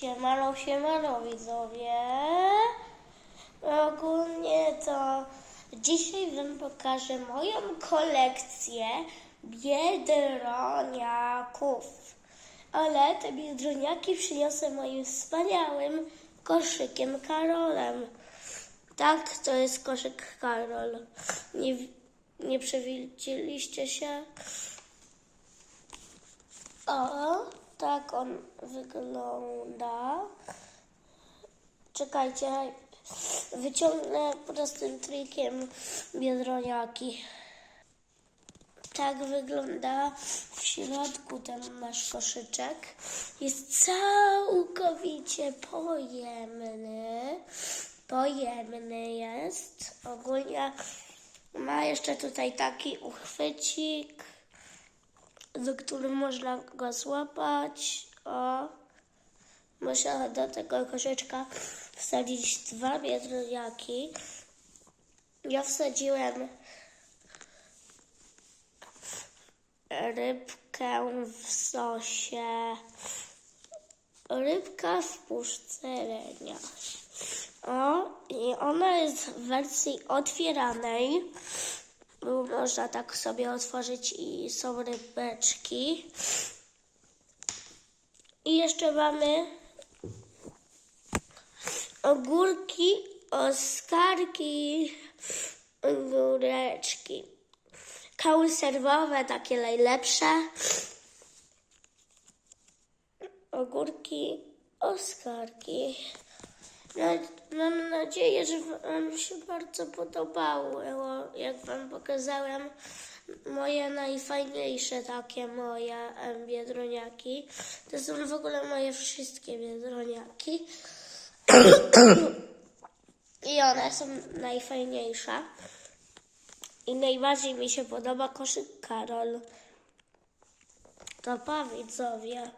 Siemano, siemano widzowie. Ogólnie to dzisiaj wam pokażę moją kolekcję biedroniaków. Ale te biedroniaki przyniosę moim wspaniałym koszykiem Karolem. Tak, to jest koszyk Karol. Nie, nie przewidzieliście się? O, tak on wygląda. Czekajcie, wyciągnę prostym trikiem biedroniaki. Tak wygląda w środku ten nasz koszyczek. Jest całkowicie pojemny. Pojemny jest. Ogólnie ma jeszcze tutaj taki uchwycik do którym można go złapać. O, muszę do tego koszyczka wsadzić dwa biedroniaki. Ja wsadziłem rybkę w sosie. Rybka w puszce lenia. O, i ona jest w wersji otwieranej. Można tak sobie otworzyć i są rybeczki. I jeszcze mamy ogórki, oskarki, ogóreczki. Konserwowe, takie najlepsze. Ogórki, oskarki. Mam nadzieję, że Wam się bardzo podobało, jak Wam pokazałem moje najfajniejsze takie moje biedroniaki. To są w ogóle moje wszystkie biedroniaki. I one są najfajniejsze. I najbardziej mi się podoba koszyk Karol. To widzowie.